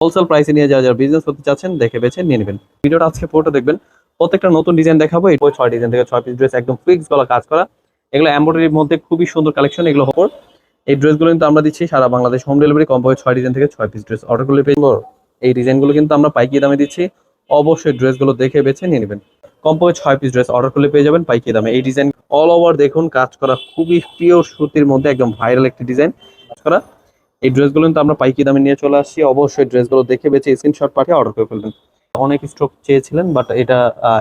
Wholesale প্রাইসে নিয়ে যারা যারা বিজনেস করতে চাচ্ছেন, দেখে বেছে নিয়ে নেবেন। ভিডিওটা আজকে পুরোটা দেখবেন। প্রত্যেকটা নতুন ডিজাইন দেখাবো। এই ছয় ডিজাইন থেকে ছয় পিস ড্রেস একদম ফিক্স গলা কাজ করা। এগুলো এমব্রয়ডারির মধ্যে খুবই সুন্দর কালেকশন এগুলো হপর এই ড্রেসগুলো কিন্তু আমরা দিচ্ছি সারা বাংলাদেশ হোম ডেলিভারি কম বই ছয় ডিজাইন থেকে ছয় পিস ড্রেস অর্ডার করলে পেয়ে। এই ডিজাইনগুলো কিন্তু আমরা পাইকি দামে দিচ্ছি। অবশ্যই ড্রেসগুলো দেখে বেছে নিয়ে নেবেন। কমপক্ষে ছয় পিস ড্রেস অর্ডার করলে পেয়ে যাবেন পাইকি দামে। এই ডিজাইন অল ওভার দেখুন, কাজ করা খুবই পিওর সুতির মধ্যে একদম ভাইরাল একটি ডিজাইন কাজ করা এই ড্রেসগুলো কিন্তু আমরা পাইকি দামে নিয়ে চলে আসছি। অবশ্যই ড্রেসগুলো দেখে বেছে স্ক্রিনশট পাঠিয়ে অর্ডার করে ফেলবেন। অনেক স্টক চেয়েছিলেন বাট এটা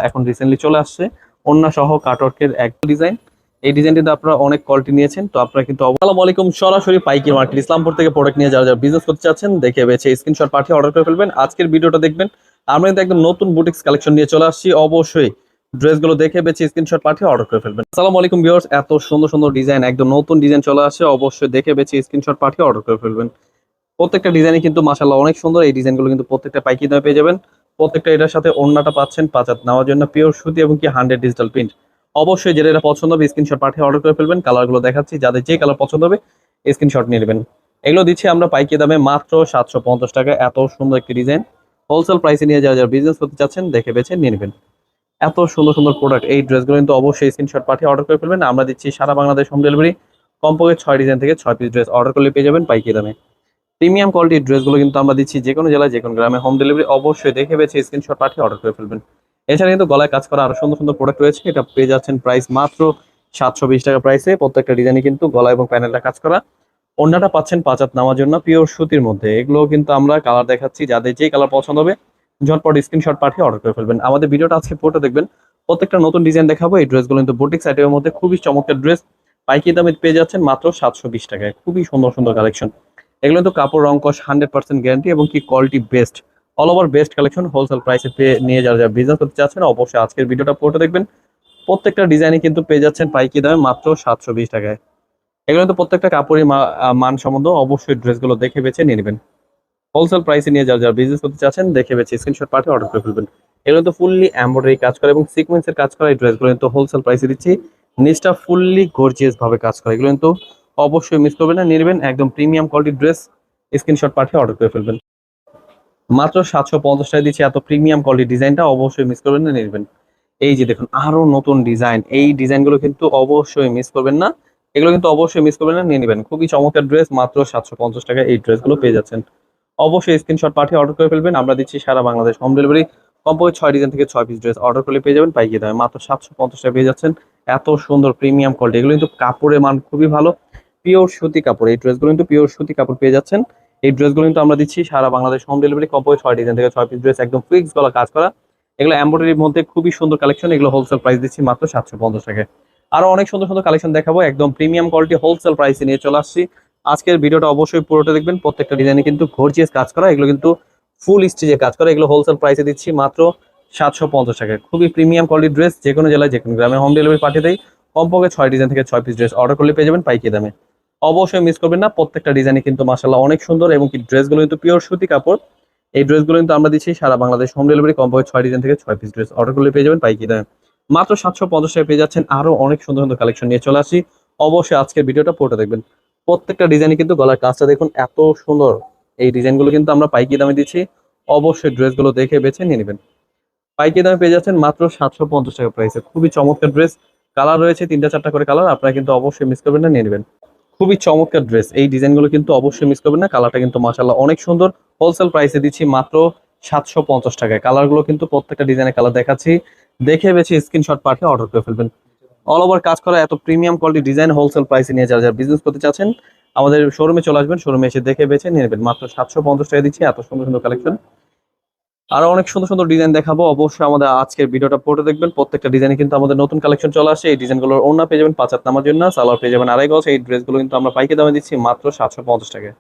এখন রিসেন্টলি চলে আসছে। অন্য সহ কাটওয়ার্কের এক ডিজাইন এই ডিজাইনটিতে আপনারা অনেক কোয়ালিটি নিয়েছেন, তো আপনারা কিন্তু আসসালামু আলাইকুম, সরাসরি পাইকি মার্কেট, ইসলামপুর থেকে প্রোডাক্ট নিয়ে যারা যারা বিজনেস করতে চাচ্ছেন, দেখে বেছে স্ক্রিনশট পাঠিয়ে অর্ডার করে ফেলবেন। আজকের ভিডিওটা দেখবেন। আমরা কিন্তু একদম নতুন বুটিক্স কালেকশন নিয়ে চলে আসছি। অবশ্যই ড্রেসগুলো দেখে বেছে স্ক্রিনশট পাঠিয়ে অর্ডার করে ফেলবেন। আসসালামু আলাইকুম ভিউয়ার্স এত সুন্দর সুন্দর ডিজাইন একদম নতুন ডিজাইন চলে আসে, অবশ্যই দেখে বেছে স্ক্রিনশট পাঠিয়ে অর্ডার করে ফেলবেন। প্রত্যেকটা ডিজাইনই কিন্তু মাশাআল্লাহ অনেক সুন্দর, এই ডিজাইনগুলো কিন্তু প্রত্যেকটা পাইকি দামে পেয়ে যাবেন। প্রত্যেকটা এটার সাথে ওড়নাটা পাচ্ছেন পাঁচাত, নেওয়ার জন্য পিওর সুতি এবং কি হান্ড্রেড ডিজিটাল প্রিন্ট অবশ্যই যেটা এটা পছন্দ হবে স্ক্রিনশট পাঠিয়ে অর্ডার করে ফেলবেন। কালারগুলো দেখাচ্ছি, যাদের যে কালার পছন্দ হবে স্ক্রিনশট নিয়ে নেবেন। এগুলো দিচ্ছি আমরা পাইকি দামে মাত্র সাতশো পঞ্চাশ টাকা। এত সুন্দর একটি ডিজাইন হোলসেল প্রাইসে নিয়ে যারা যারা বিজনেস করতে চাচ্ছেন, দেখে বেছে নিয়ে নেবেন। এত সুন্দর সুন্দর প্রোডাক্ট এই ড্রেসগুলো কিন্তু অবশ্যই স্ক্রিনশট পাঠিয়ে অর্ডার করে ফেলবেন। আমরা দিচ্ছি সারা বাংলাদেশ হোম ডেলিভারি কমপক্ষে ছয় ডিজাইন থেকে ছয় পিস ড্রেস অর্ডার করলে পেয়ে যাবেন পাইকি দামে। প্রিমিয়াম কোয়ালিটির ড্রেসগুলো কিন্তু আমরা দিচ্ছি যে কোনো জেলায়, যে কোনো গ্রামে হোম ডেলিভারি অবশ্যই দেখে বেছে স্ক্রিনশট পাঠিয়ে অর্ডার করে ফেলবেন। এছাড়া কিন্তু গলায় কাজ করা আরও সুন্দর সুন্দর প্রোডাক্ট রয়েছে। এটা পেয়ে যাচ্ছেন প্রাইস মাত্র সাতশো বিশ টাকা প্রাইসে প্রত্যেকটা ডিজাইনই কিন্তু গলা এবং প্যানেলটা কাজ করা। অন্যটা পাচ্ছেন পাঁচাত নামার জন্য পিওর সুতির মধ্যে। এগুলো কিন্তু আমরা কালার দেখাচ্ছি। যাদের যে কালার পছন্দ হবে ঝটপট স্ক্রিনশট পাঠিয়ে অর্ডার করে ফেলবেন। আমাদের ভিডিওটা আজকে পুরোটা দেখবেন। প্রত্যেকটা নতুন ডিজাইন দেখাবো। এই ড্রেসগুলো কিন্তু বুটিক সাইটের মধ্যে খুবই চমৎকার ড্রেস পাইকি দামে পেয়ে যাচ্ছেন মাত্র সাতশো বিশ টাকায়। খুবই সুন্দর সুন্দর কালেকশন এগুলো কিন্তু কাপড় রং কস হান্ড্রেড পার্সেন্ট গ্যারান্টি এবং কি quality best all over best collection wholesale প্রাইসে পেয়ে নিয়ে যারা যারা বিজনেস করতে চাচ্ছেন অবশ্যই আজকের ভিডিওটা পুরোটা দেখবেন। প্রত্যেকটা ডিজাইনে কিন্তু পেয়ে যাচ্ছেন পাইকি দামে মাত্র সাতশো বিশ টাকায়। এগুলো কিন্তু প্রত্যেকটা কাপড়ের মান সম্বন্ধ অবশ্যই ড্রেসগুলো দেখে বেছে নিয়ে নেবেন। হোলসেল প্রাইসে নিয়ে যারা যারা বিজনেস করতে চাচ্ছেন, দেখে বেছে স্ক্রিনশট পাঠিয়ে অর্ডার করে ফেলবেন। এগুলো তো ফুললি এমব্রয়ডারি কাজ করে এবং সিকোয়েন্সের কাজ করা এই ড্রেসগুলো কিন্তু হোলসেল প্রাইসে দিচ্ছি। নিচটা ফুললি গর্জিয়াস ভাবে কাজ করে। এগুলো কিন্তু অবশ্যই মিস করবেন না নেবেন একদম প্রিমিয়াম কোয়ালিটির ড্রেস স্ক্রিনশট পাঠিয়ে অর্ডার করে ফেলবেন। মাত্র সাতশো পঞ্চাশ টাকা দিচ্ছি এত প্রিমিয়াম কোয়ালিটি ডিজাইনটা, অবশ্যই মিস করবেন না নেবেন। এই যে দেখুন, আরও নতুন ডিজাইন এই ডিজাইনগুলো কিন্তু অবশ্যই মিস করবেন না। এগুলো কিন্তু অবশ্যই মিস করবেন না, নিয়ে নেবেন। খুবই চমৎকার ড্রেস মাত্র সাতশো পঞ্চাশ টাকা এই ড্রেসগুলো পেয়ে যাচ্ছেন। অবশ্যই স্ক্রিনশট পাঠিয়ে অর্ডার করে ফেলবেন। আমরা দিচ্ছি সারা বাংলাদেশ হোম ডেলিভারি কমপক্ষে ছয় ডিজাইন থেকে ছয় পিস ড্রেস অর্ডার করলে পেয়ে যাবেন। পাইকিয়ে দামে মাত্র সাতশো পঞ্চাশ টাকা পেয়ে যাচ্ছেন। এত সুন্দর প্রিমিয়াম কোয়ালিটি এগুলো কিন্তু কাপড়ের মান খুবই ভালো। পিওর সুতি কাপড়। এই ড্রেসগুলো কিন্তু পিওর সুতি কাপড় পেয়ে যাচ্ছেন। এই ড্রেসগুলো কিন্তু আমরা দিচ্ছি সারা বাংলাদেশ হোম ডেলিভারি কমপক্ষে ছয় ডিজাইন থেকে ছয় পিস ড্রেস একদম ফিক্স গলা কাজ করা। এগুলো এমব্রয়ডারির মধ্যে খুবই সুন্দর কালেকশন এগুলো হোলসেল প্রাইস দিচ্ছি মাত্র সাতশো পঞ্চাশ টাকা আরও অনেক সুন্দর সুন্দর কালেকশন দেখাবো। একদম প্রিমিয়াম কোয়ালিটি হোলসেল প্রাইসে নিয়ে চলে আসছি। আজকের ভিডিওটা অবশ্যই পুরোটা দেখবেন। প্রত্যেকটা ডিজাইনে কিন্তু গর্জিয়াস কাজ করা। এগুলো কিন্তু ফুল স্টিচে কাজ করা। এগুলো হোলসেল প্রাইসে দিচ্ছি মাত্র সাতশো পঞ্চাশ টাকায়। খুবই প্রিমিয়াম কোয়ালিটির ড্রেস যে কোনো জেলায়, যে কোনো গ্রামে হোম ডেলিভারি পাঠিয়ে দেয় কমপক্ষে ছয় ডিজাইন থেকে ছয় পিস ড্রেস অর্ডার করলে পেয়ে যাবেন পাইকি দামে। অবশ্যই মিস করবেন না। প্রত্যেকটা ডিজাইনে কিন্তু মাসাল্লাহ অনেক সুন্দর এবং কি ড্রেসগুলো কিন্তু পিওর সুতি কাপড়। এই ড্রেসগুলো কিন্তু আমরা দিচ্ছি সারা বাংলাদেশ হোম ডেলিভারি কমপক্ষে ছয় ডিজাইন থেকে ছয় পিস ড্রেস অর্ডার করলে পেয়ে যাবেন পাইকি দামে। মাত্র সাতশো পঞ্চাশ টাকা পেয়ে যাচ্ছেন আরও অনেক সুন্দর সুন্দর কালেকশন নিয়ে চলে আসি অবশ্যই আজকের ভিডিওটা পুরোটা দেখবেন। প্রত্যেকটা ডিজাইনে কিন্তু গলার কাজটা দেখুন এত সুন্দর। এই ডিজাইনগুলো কিন্তু আমরা পাইকি দামে দিচ্ছি। অবশ্যই ড্রেসগুলো দেখে বেছে নিয়ে নেবেন। পাইকি দামে পেয়ে যাচ্ছেন মাত্র সাতশো পঞ্চাশ টাকা প্রাইসে খুবই চমৎকার ড্রেস কালার রয়েছে তিনটা চারটা করে কালার আপনারা কিন্তু অবশ্যই মিস করবেন না, নিয়ে নেবেন। খুবই চমৎকার ড্রেস এই ডিজাইনগুলো কিন্তু অবশ্যই মিস করবেন না কালারটা কিন্তু মাসাল্লাহ অনেক সুন্দর। হোলসেল প্রাইসে দিচ্ছি মাত্র সাতশো পঞ্চাশ টাকায়। কালারগুলো কিন্তু প্রত্যেকটা ডিজাইনের কালার দেখাচ্ছি। দেখে বেছে স্ক্রিনশট পাঠিয়ে অর্ডার করে ফেলবেন। অল ওভার কাজ করা এত প্রিমিয়াম কোয়ালিটি ডিজাইন হোলসেল প্রাইসে নিয়ে যারা যারা বিজনেস করতে চাচ্ছেন, আমাদের শোরুমে চলে আসবেন শোরুমে এসে দেখে বেছে নিয়ে নেবেন। মাত্র সাতশো পঞ্চাশ টাকা দিচ্ছি, এত সুন্দর সুন্দর কালেকশন আরও অনেক সুন্দর সুন্দর ডিজাইন দেখাবো। অবশ্যই আমাদের আজকের ভিডিওটা পড়ে দেখবেন। প্রত্যেকটা ডিজাইনে কিন্তু আমাদের নতুন কালেকশন চলে আসে। এই ডিজাইনগুলোর অন্য পেয়ে যাবেন, পাঁচাত নামার জন্য। সালোয়ার পেয়ে যাবেন আড়াই গজ। এই ড্রেসগুলো কিন্তু আমরা পাইকে দামে দিচ্ছি মাত্র সাতশো পঞ্চাশ টাকা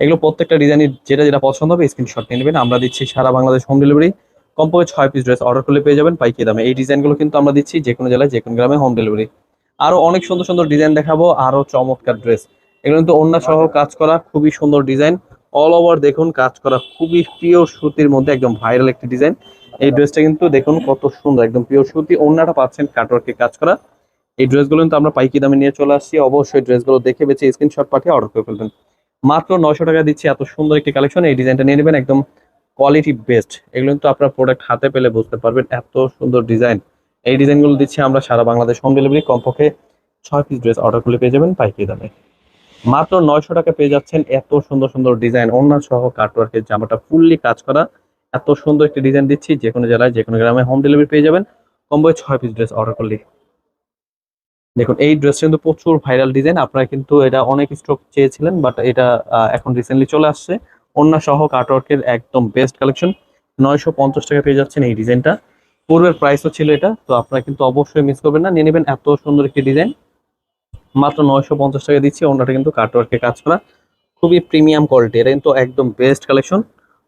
এগুলো প্রত্যেকটা ডিজাইনের যেটা যেটা পছন্দ হবে স্ক্রিনশট নিয়ে নেবেন। আমরা দিচ্ছি সারা বাংলাদেশ হোম ডেলিভারি কমপক্ষে ছয় পিস ড্রেস অর্ডার করলে পেয়ে যাবেন পাইকি দামে। এই ডিজাইনগুলো কিন্তু আমরা দিচ্ছি যে কোনো জেলায়, যে কোনো গ্রামে হোম ডেলিভারি আরও অনেক সুন্দর সুন্দর ডিজাইন দেখাবো, আরও চমৎকার ড্রেস এগুলো কিন্তু অন্য সহ কাজ করা, খুবই সুন্দর ডিজাইন। অল ওভার দেখুন, কাজ করা খুবই পিওর সুতির মধ্যে একদম ভাইরাল একটি ডিজাইন। এই ড্রেসটা কিন্তু দেখুন কত সুন্দর, একদম পিওর সুতি। অন্যটা পাচ্ছেন কাটওয়ার্কে কাজ করা। এই ড্রেসগুলো কিন্তু আমরা পাইকি দামে নিয়ে চলে আসছি। অবশ্যই ড্রেসগুলো দেখে বেছে স্ক্রিনশট পাঠিয়ে অর্ডার করে ফেলবেন। মাত্র নয়শো টাকা দিচ্ছি, এত সুন্দর একটি কালেকশন এই ডিজাইনটা নিয়ে নেবেন একদম কোয়ালিটি বেস্ট এগুলো কিন্তু আপনার প্রোডাক্ট হাতে পেলে বুঝতে পারবেন এত সুন্দর ডিজাইন এই ডিজাইনগুলো দিচ্ছি আমরা সারা বাংলাদেশ হোম ডেলিভারি কমপক্ষে ছয় পিস ড্রেস অর্ডার করলে পেয়ে যাবেন পাইকারি দামে। মাত্র নয়শো টাকা পেয়ে যাচ্ছেন এত সুন্দর সুন্দর ডিজাইন অন্য সহ কাটওয়ার্কের জামাটা ফুললি কাজ করা। এত সুন্দর একটি ডিজাইন দিচ্ছি, যে কোনো জেলায়, যে কোনো গ্রামে হোম ডেলিভারি পেয়ে যাবেন। কমপক্ষে ছয় পিস ড্রেস অর্ডার করলে। দেখুন, এই ড্রেসটা কিন্তু প্রচুর ভাইরাল ডিজাইন আপনারা কিন্তু এটা অনেক স্টক চেয়েছিলেন বাট এটা এখন রিসেন্টলি চলে আসছে। অন্য সহ কাটওয়ার্কের একদম বেস্ট কালেকশন নয়শো পঞ্চাশ টাকা পেয়ে যাচ্ছেন এই ডিজাইনটা পূর্বের প্রাইসও ছিল এটা, তো আপনারা কিন্তু অবশ্যই মিস করবেন না। নিয়ে নেবেন এত সুন্দর একটি ডিজাইন মাত্র নয়শো পঞ্চাশ টাকা দিচ্ছি, অন্যটা কিন্তু কাটওয়ার্কে কাজ করা। খুবই প্রিমিয়াম কোয়ালিটি এটা কিন্তু একদম বেস্ট কালেকশন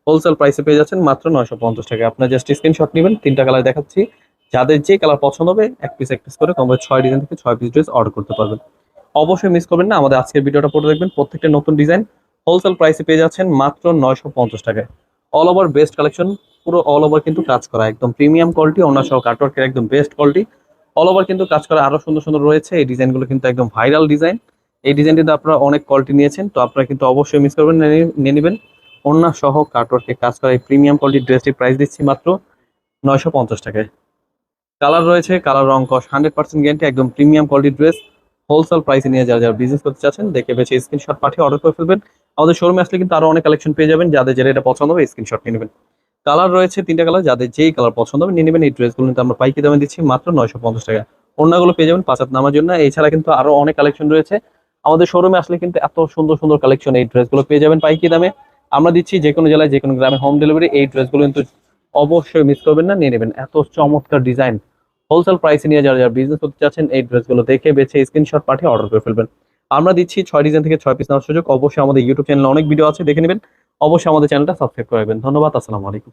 হোলসেল প্রাইসে পেয়ে যাচ্ছেন মাত্র নয়শো পঞ্চাশ টাকা। আপনার জাস্ট স্ক্রিনশট নেবেন, তিনটা কালার দেখাচ্ছি। যাদের যে কালার পছন্দ হবে, এক পিস এক পিস করে কমবে ছয় ডিজাইন থেকে ছয় পিস ড্রেস অর্ডার করতে পারবেন। অবশ্যই মিস করবেন না, আমাদের আজকের ভিডিওটা পড়ে দেখবেন। প্রত্যেকটা নতুন ডিজাইন হোলসেল প্রাইসে পেয়ে যাচ্ছেন মাত্র নয়শো পঞ্চাশ টাকায়। অল ওভার বেস্ট কালেকশন পুরো অল ওভার কিন্তু কাজ করা, একদম প্রিমিয়াম কোয়ালিটি অন্য সহ কাটওয়ার্কের একদম বেস্ট কোয়ালিটি অল ওভার কিন্তু কাজ করা আরও সুন্দর সুন্দর রয়েছে, এই ডিজাইনগুলো কিন্তু একদম ভাইরাল ডিজাইন এই ডিজাইনটিতে আপনারা অনেক কোয়ালিটি নিয়েছেন, তো আপনারা কিন্তু অবশ্যই মিস করবেন, নিয়ে নিয়ে নেবেন। অন্য সহ কাটওয়ার্কে কাজ করা এই প্রিমিয়াম কোয়ালিটির ড্রেসটির প্রাইস দিচ্ছি মাত্র নয়শো পঞ্চাশ টাকায়। কালার রয়েছে কালার রং কস হান্ড্রেড পার্সেন্ট গ্যারান্টি একদম প্রিমিয়াম কোয়ালিটির ড্রেস হোলসেল প্রাইসে নিয়ে যারা যারা বিজনেস করতে চাচ্ছেন, দেখে বেছে স্ক্রিনশট পাঠিয়ে অর্ডার করে ফেলবেন। আমাদের শোরুমে আসলে কিন্তু আরও অনেক কালেকশন পেয়ে যাবেন, যাদের যেটা এটা পছন্দ হবে স্ক্রিনশট নিয়ে নেবেন। কালার রয়েছে তিনটা কালার যাদের যেই কালার পছন্দ হবে নিয়ে নেবেন। এই ড্রেসগুলো কিন্তু আমরা পাইকি দামে দিচ্ছি মাত্র নয়শো পঞ্চাশ টাকা। অন্যগুলো পেয়ে যাবেন পাঁচাত নামার জন্য। এছাড়া কিন্তু আরও অনেক কালেকশন রয়েছে। আমাদের শোরুমে আসলে কিন্তু এত সুন্দর সুন্দর কালেকশন এই ড্রেসগুলো পেয়ে যাবেন পাইকি দামে। আমরা দিচ্ছি যে কোনো জেলায়, যে কোনো গ্রামে হোম ডেলিভারি এই ড্রেসগুলো কিন্তু অবশ্যই মিস করবেন না, নিয়ে নেবেন। এত চমৎকার ডিজাইন হোলসেল প্রাইসে নিয়ে যারা যারা বিজনেস করতে চাচ্ছেন, এই ড্রেসগুলো দেখে বেছে স্ক্রিনশট পাঠিয়ে অর্ডার করে ফেলবেন। আমরা দিচ্ছি ছয় ডিজাইন থেকে ছয় পিস নেওয়ার সুযোগ। অবশ্যই আমাদের ইউটিউব চ্যানেলে অনেক ভিডিও আছে, দেখে নেবেন। অবশ্যই আমাদের চ্যানেলটা সাবস্ক্রাইব করে রাখবেন। ধন্যবাদ, আসসালামু আলাইকুম।